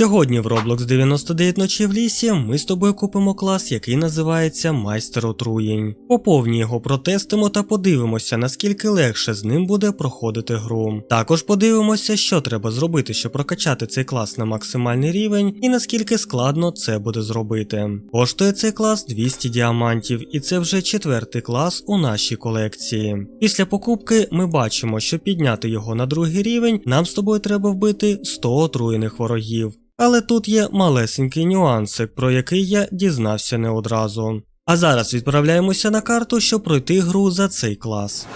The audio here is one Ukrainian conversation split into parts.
Сьогодні в Roblox 99 ночі в лісі ми з тобою купимо клас, який називається Майстер отруєнь. Поповні його протестимо та подивимося, наскільки легше з ним буде проходити гру. Також подивимося, що треба зробити, щоб прокачати цей клас на максимальний рівень, і наскільки складно це буде зробити. Коштує цей клас 200 діамантів, і це вже четвертий клас у нашій колекції. Після покупки ми бачимо, що підняти його на другий рівень, нам з тобою треба вбити 100 отруєних ворогів. Але тут є малесенький нюансик, про який я дізнався не одразу. А зараз відправляємося на карту, щоб пройти гру за цей клас.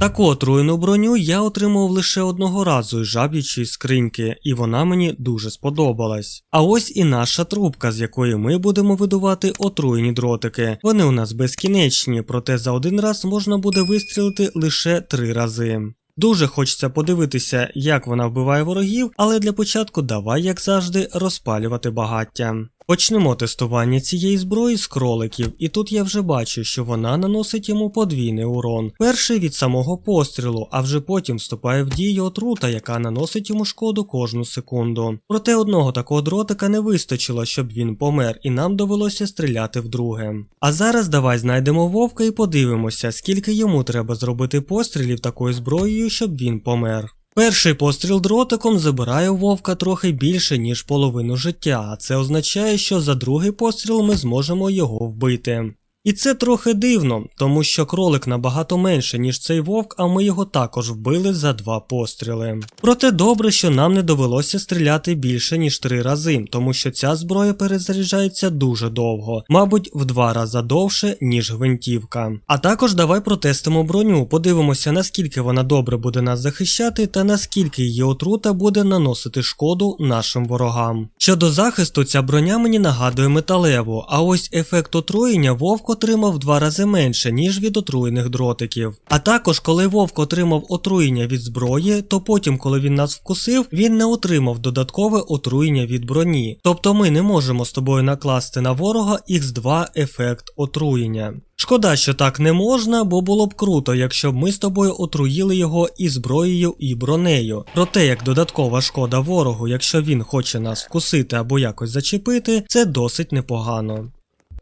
Таку отруєну броню я отримав лише одного разу із жаб'ячої скриньки, і вона мені дуже сподобалась. А ось і наша трубка, з якої ми будемо видувати отруєні дротики. Вони у нас безкінечні, проте за один раз можна буде вистрілити лише три рази. Дуже хочеться подивитися, як вона вбиває ворогів, але для початку давай, як завжди, розпалювати багаття. Почнемо тестування цієї зброї з кроликів, і тут я вже бачу, що вона наносить йому подвійний урон. Перший від самого пострілу, а вже потім вступає в дію отрута, яка наносить йому шкоду кожну секунду. Проте одного такого дротика не вистачило, щоб він помер, і нам довелося стріляти вдруге. А зараз давай знайдемо вовка і подивимося, скільки йому треба зробити пострілів такою зброєю, щоб він помер. Перший постріл дротиком забирає у вовка трохи більше, ніж половину життя, а це означає, що за другий постріл ми зможемо його вбити. І це трохи дивно, тому що кролик набагато менше, ніж цей вовк, а ми його також вбили за два постріли. Проте добре, що нам не довелося стріляти більше, ніж три рази, тому що ця зброя перезаряджається дуже довго, мабуть, в два рази довше, ніж гвинтівка. А також давай протестимо броню, подивимося, наскільки вона добре буде нас захищати та наскільки її отрута буде наносити шкоду нашим ворогам. Щодо захисту, ця броня мені нагадує металеву, а ось ефект отруєння вовк отримав два рази менше, ніж від отруєних дротиків. А також, коли вовк отримав отруєння від зброї, то потім, коли він нас вкусив, він не отримав додаткове отруєння від броні. Тобто ми не можемо з тобою накласти на ворога X2 ефект отруєння. Шкода, що так не можна, бо було б круто, якщо б ми з тобою отруїли його і зброєю, і бронею. Проте як додаткова шкода ворогу, якщо він хоче нас вкусити або якось зачепити, це досить непогано.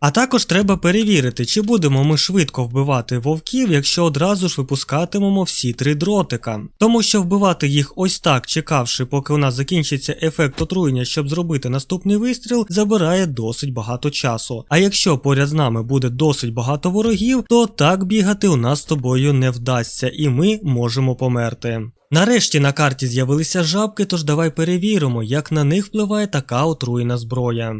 А також треба перевірити, чи будемо ми швидко вбивати вовків, якщо одразу ж випускатимемо всі три дротика. Тому що вбивати їх ось так, чекавши, поки у нас закінчиться ефект отруєння, щоб зробити наступний вистріл, забирає досить багато часу. А якщо поряд з нами буде досить багато ворогів, то так бігати у нас з тобою не вдасться, і ми можемо померти. Нарешті на карті з'явилися жабки, тож давай перевіримо, як на них впливає така отруєна зброя.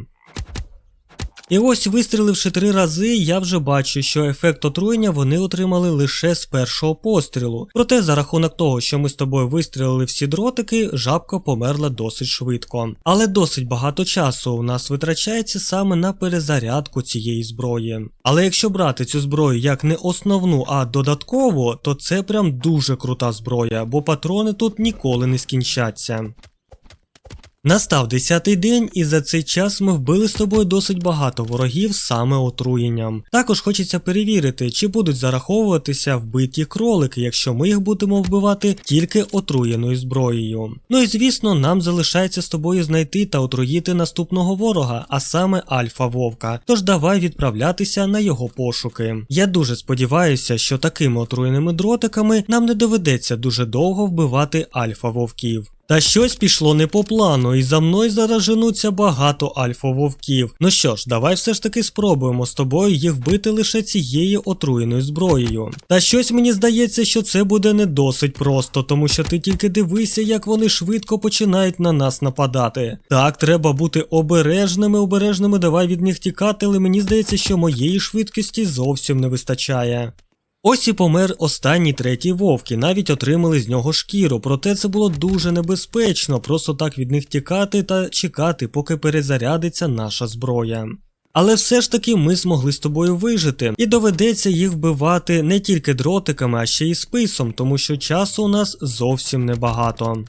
І ось вистріливши три рази, я вже бачу, що ефект отруєння вони отримали лише з першого пострілу. Проте за рахунок того, що ми з тобою вистрілили всі дротики, жабка померла досить швидко. Але досить багато часу у нас витрачається саме на перезарядку цієї зброї. Але якщо брати цю зброю як не основну, а додаткову, то це прям дуже крута зброя, бо патрони тут ніколи не скінчаться. Настав 10-й день, і за цей час ми вбили з тобою досить багато ворогів саме отруєнням. Також хочеться перевірити, чи будуть зараховуватися вбиті кролики, якщо ми їх будемо вбивати тільки отруєною зброєю. Ну і звісно, нам залишається з тобою знайти та отруїти наступного ворога, а саме Альфа Вовка. Тож давай відправлятися на його пошуки. Я дуже сподіваюся, що такими отруєними дротиками нам не доведеться дуже довго вбивати альфа вовків. Та щось пішло не по плану, і за мною зараз женуться багато альфа-вовків. Ну що ж, давай все ж таки спробуємо з тобою їх вбити лише цією отруєною зброєю. Та щось мені здається, що це буде не досить просто, тому що ти тільки дивися, як вони швидко починають на нас нападати. Так, треба бути обережними, обережними, давай від них тікати, але мені здається, що моєї швидкості зовсім не вистачає. Ось і помер останній третій вовк, і навіть отримали з нього шкіру, проте це було дуже небезпечно, просто так від них тікати та чекати, поки перезарядиться наша зброя. Але все ж таки ми змогли з тобою вижити, і доведеться їх вбивати не тільки дротиками, а ще й списом, тому що часу у нас зовсім небагато.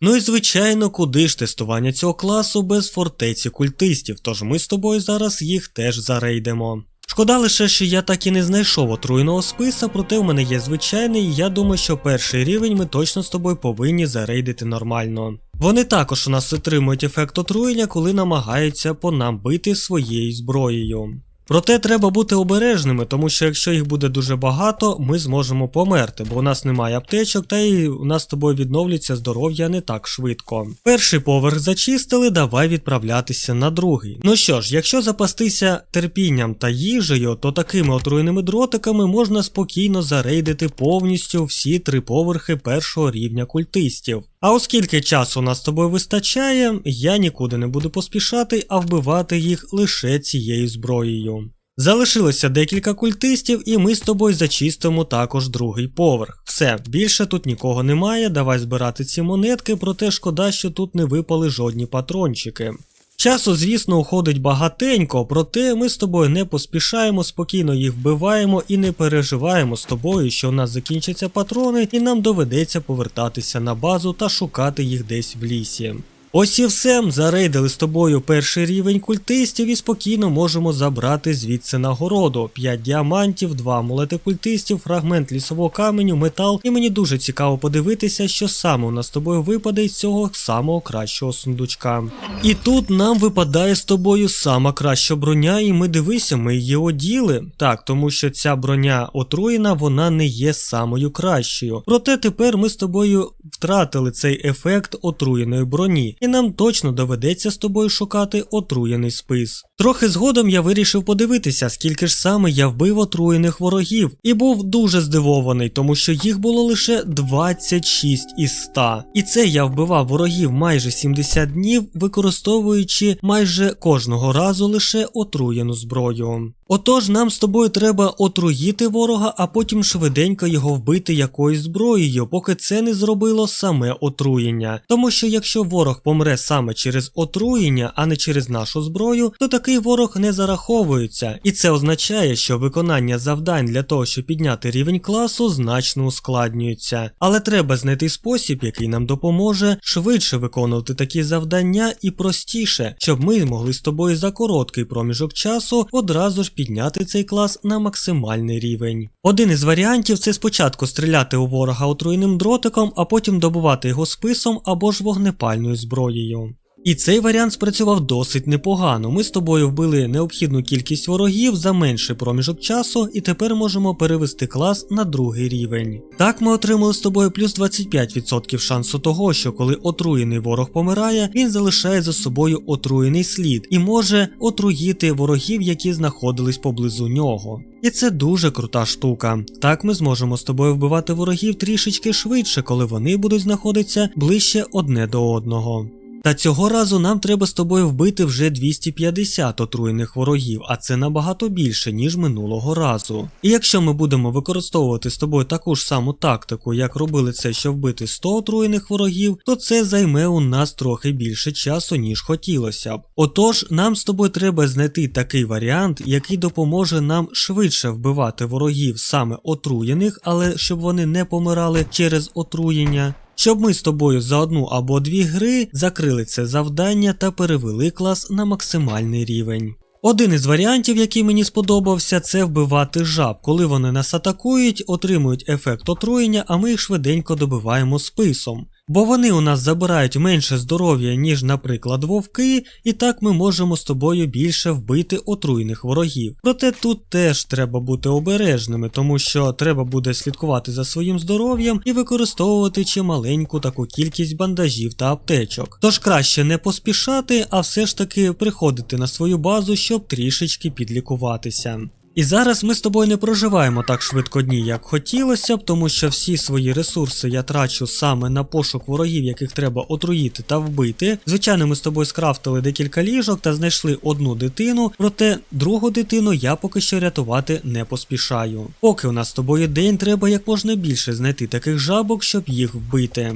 Ну і звичайно, куди ж тестування цього класу без фортеці культистів, тож ми з тобою зараз їх теж зарейдемо. Шкода лише, що я так і не знайшов отруйного списа, проте в мене є звичайний, і я думаю, що перший рівень ми точно з тобою повинні зарейдити нормально. Вони також у нас отримують ефект отруєння, коли намагаються по нам бити своєю зброєю. Проте треба бути обережними, тому що якщо їх буде дуже багато, ми зможемо померти, бо у нас немає аптечок, та й у нас з тобою відновлюється здоров'я не так швидко. Перший поверх зачистили, давай відправлятися на другий. Ну що ж, якщо запастися терпінням та їжею, то такими отруєними дротиками можна спокійно зарейдити повністю всі три поверхи першого рівня культистів. А оскільки часу нас з тобою вистачає, я нікуди не буду поспішати, а вбивати їх лише цією зброєю. Залишилося декілька культистів, і ми з тобою зачистимо також другий поверх. Все, більше тут нікого немає, давай збирати ці монетки, проте шкода, що тут не випали жодні патрончики. Часу, звісно, уходить багатенько, проте ми з тобою не поспішаємо, спокійно їх вбиваємо і не переживаємо з тобою, що у нас закінчаться патрони, і нам доведеться повертатися на базу та шукати їх десь в лісі. Ось і все, зарейдили з тобою перший рівень культистів і спокійно можемо забрати звідси нагороду. 5 діамантів, 2 амулети культистів, фрагмент лісового каменю, метал. І мені дуже цікаво подивитися, що саме у нас з тобою випаде із цього самого кращого сундучка. І тут нам випадає з тобою сама краща броня, і ми дивися, ми її оділи. Так, тому що ця броня отруєна, вона не є самою кращою. Проте тепер ми з тобою втратили цей ефект отруєної броні, і нам точно доведеться з тобою шукати отруєний спис. Трохи згодом я вирішив подивитися, скільки ж саме я вбив отруєних ворогів, і був дуже здивований, тому що їх було лише 26 із 100. І це я вбивав ворогів майже 70 днів, використовуючи майже кожного разу лише отруєну зброю. Отож, нам з тобою треба отруїти ворога, а потім швиденько його вбити якоюсь зброєю, поки це не зробило саме отруєння. Тому що якщо ворог помре саме через отруєння, а не через нашу зброю, то такий ворог не зараховується, і це означає, що виконання завдань для того, щоб підняти рівень класу, значно ускладнюється. Але треба знайти спосіб, який нам допоможе швидше виконувати такі завдання і простіше, щоб ми могли з тобою за короткий проміжок часу одразу ж підняти цей клас на максимальний рівень. Один із варіантів це спочатку стріляти у ворога отруєним дротиком, а потім добувати його списом або ж вогнепальною зброєю. І цей варіант спрацював досить непогано. Ми з тобою вбили необхідну кількість ворогів за менший проміжок часу, і тепер можемо перевести клас на другий рівень. Так ми отримали з тобою плюс 25% шансу того, що коли отруєний ворог помирає, він залишає за собою отруєний слід і може отруїти ворогів, які знаходились поблизу нього. І це дуже крута штука. Так ми зможемо з тобою вбивати ворогів трішечки швидше, коли вони будуть знаходитися ближче одне до одного. Та цього разу нам треба з тобою вбити вже 250 отруєних ворогів, а це набагато більше, ніж минулого разу. І якщо ми будемо використовувати з тобою таку ж саму тактику, як робили це, щоб вбити 100 отруєних ворогів, то це займе у нас трохи більше часу, ніж хотілося б. Отож, нам з тобою треба знайти такий варіант, який допоможе нам швидше вбивати ворогів саме отруєних, але щоб вони не помирали через отруєння. Щоб ми з тобою за одну або дві гри закрили це завдання та перевели клас на максимальний рівень. Один із варіантів, який мені сподобався, це вбивати жаб. Коли вони нас атакують, отримують ефект отруєння, а ми їх швиденько добиваємо списом. Бо вони у нас забирають менше здоров'я, ніж, наприклад, вовки, і так ми можемо з тобою більше вбити отруйних ворогів. Проте тут теж треба бути обережними, тому що треба буде слідкувати за своїм здоров'ям і використовувати чималеньку таку кількість бандажів та аптечок. Тож краще не поспішати, а все ж таки приходити на свою базу, щоб трішечки підлікуватися. І зараз ми з тобою не проживаємо так швидко дні, як хотілося б, тому що всі свої ресурси я трачу саме на пошук ворогів, яких треба отруїти та вбити. Звичайно, ми з тобою скрафтили декілька ліжок та знайшли одну дитину, проте другу дитину я поки що рятувати не поспішаю. Поки у нас з тобою день, треба як можна більше знайти таких жабок, щоб їх вбити.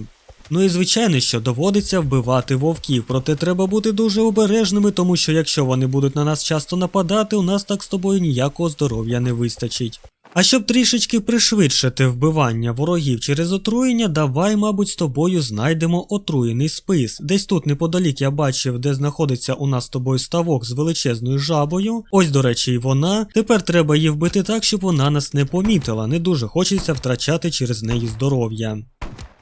Ну і звичайно, що доводиться вбивати вовків, проте треба бути дуже обережними, тому що якщо вони будуть на нас часто нападати, у нас так з тобою ніякого здоров'я не вистачить. А щоб трішечки пришвидшити вбивання ворогів через отруєння, давай, мабуть, з тобою знайдемо отруєний спис. Десь тут неподалік я бачив, де знаходиться у нас з тобою ставок з величезною жабою. Ось, до речі, і вона. Тепер треба її вбити так, щоб вона нас не помітила. Не дуже хочеться втрачати через неї здоров'я.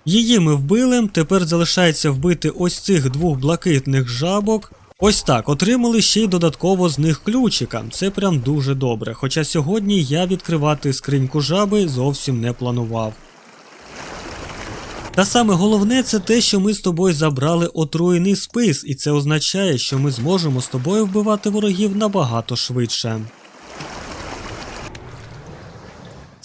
Її ми вбили, тепер залишається вбити ось цих двох блакитних жабок. Ось так, отримали ще й додатково з них ключика. Це прям дуже добре. Хоча сьогодні я відкривати скриньку жаби зовсім не планував. Та саме головне це те, що ми з тобою забрали отруєний спис, і це означає, що ми зможемо з тобою вбивати ворогів набагато швидше.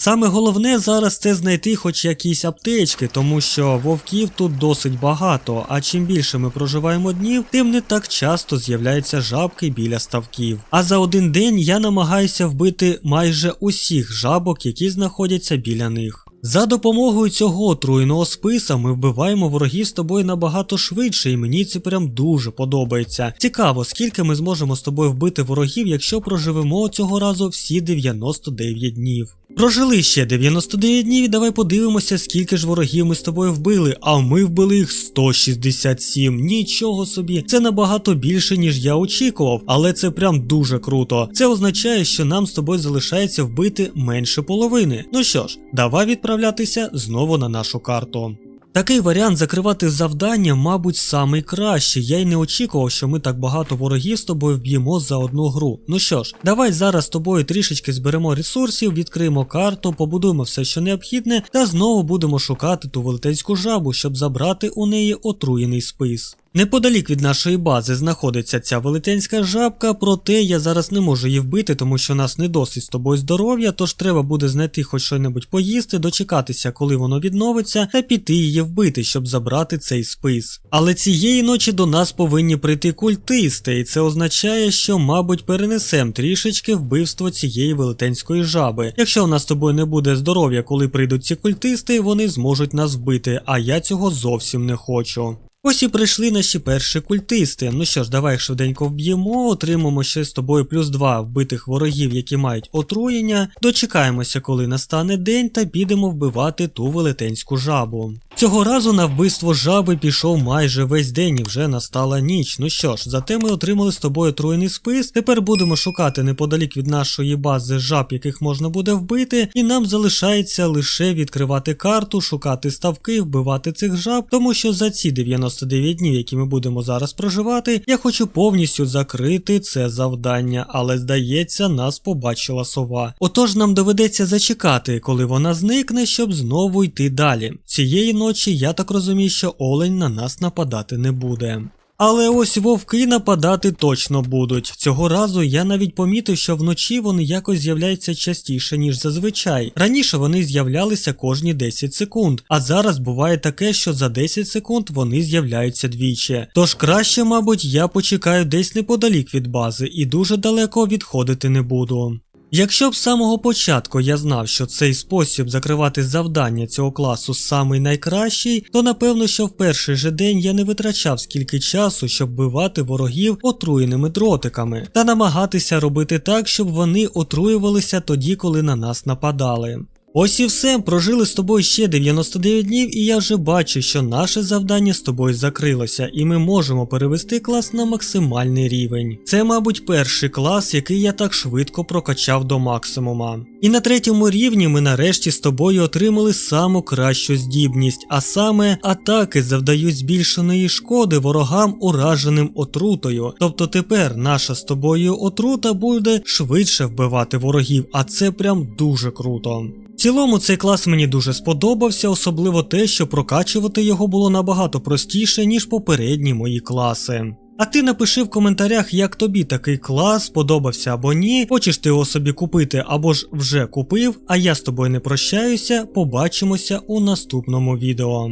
Саме головне зараз це знайти хоч якісь аптечки, тому що вовків тут досить багато, а чим більше ми проживаємо днів, тим не так часто з'являються жабки біля ставків. А за один день я намагаюся вбити майже усіх жабок, які знаходяться біля них. За допомогою цього отруєного списа ми вбиваємо ворогів з тобою набагато швидше, і мені це прям дуже подобається. Цікаво, скільки ми зможемо з тобою вбити ворогів, якщо проживемо цього разу всі 99 днів. Прожили ще 99 днів і давай подивимося, скільки ж ворогів ми з тобою вбили, а ми вбили їх 167. Нічого собі, це набагато більше, ніж я очікував, але це прям дуже круто. Це означає, що нам з тобою залишається вбити менше половини. Ну що ж, давай відправлятися знову на нашу карту. Такий варіант закривати завдання, мабуть, самий кращий. Я й не очікував, що ми так багато ворогів з тобою вб'ємо за одну гру. Ну що ж, давай зараз з тобою трішечки зберемо ресурсів, відкриємо карту, побудуємо все, що необхідне, та знову будемо шукати ту велетенську жабу, щоб забрати у неї отруєний спис. Неподалік від нашої бази знаходиться ця велетенська жабка, проте я зараз не можу її вбити, тому що нас не досить з тобою здоров'я, тож треба буде знайти хоч щось поїсти, дочекатися, коли воно відновиться, та піти її вбити, щоб забрати цей спис. Але цієї ночі до нас повинні прийти культисти, і це означає, що, мабуть, перенесем трішечки вбивство цієї велетенської жаби. Якщо у нас з тобою не буде здоров'я, коли прийдуть ці культисти, вони зможуть нас вбити, а я цього зовсім не хочу. Ось і прийшли наші перші культисти. Ну що ж, давай швиденько вб'ємо, отримаємо ще з тобою плюс 2 вбитих ворогів, які мають отруєння. Дочекаємося, коли настане день, та підемо вбивати ту велетенську жабу. Цього разу на вбивство жаби пішов майже весь день і вже настала ніч. Ну що ж, зате ми отримали з тобою отруєний спис. Тепер будемо шукати неподалік від нашої бази жаб, яких можна буде вбити, і нам залишається лише відкривати карту, шукати ставки, вбивати цих жаб, тому що за ці 99 днів, які ми будемо зараз проживати, я хочу повністю закрити це завдання, але здається, нас побачила сова. Отож нам доведеться зачекати, коли вона зникне, щоб знову йти далі. Цієї ночі я так розумію, що олень на нас нападати не буде. Але ось вовки нападати точно будуть. Цього разу я навіть помітив, що вночі вони якось з'являються частіше, ніж зазвичай. Раніше вони з'являлися кожні 10 секунд, а зараз буває таке, що за 10 секунд вони з'являються двічі. Тож краще, мабуть, я почекаю десь неподалік від бази і дуже далеко відходити не буду. Якщо б з самого початку я знав, що цей спосіб закривати завдання цього класу самий найкращий, то напевно, що в перший же день я не витрачав скільки часу, щоб бивати ворогів отруєними дротиками, та намагатися робити так, щоб вони отруювалися тоді, коли на нас нападали. Ось і все, прожили з тобою ще 99 днів, і я вже бачу, що наше завдання з тобою закрилося, і ми можемо перевести клас на максимальний рівень. Це, мабуть, перший клас, який я так швидко прокачав до максимума. І на третьому рівні ми нарешті з тобою отримали саму кращу здібність, а саме атаки завдають збільшеної шкоди ворогам, ураженим отрутою. Тобто тепер наша з тобою отрута буде швидше вбивати ворогів, а це прям дуже круто. В цілому цей клас мені дуже сподобався, особливо те, що прокачувати його було набагато простіше, ніж попередні мої класи. А ти напиши в коментарях, як тобі такий клас сподобався або ні, хочеш ти його собі купити або ж вже купив, а я з тобою не прощаюся, побачимося у наступному відео.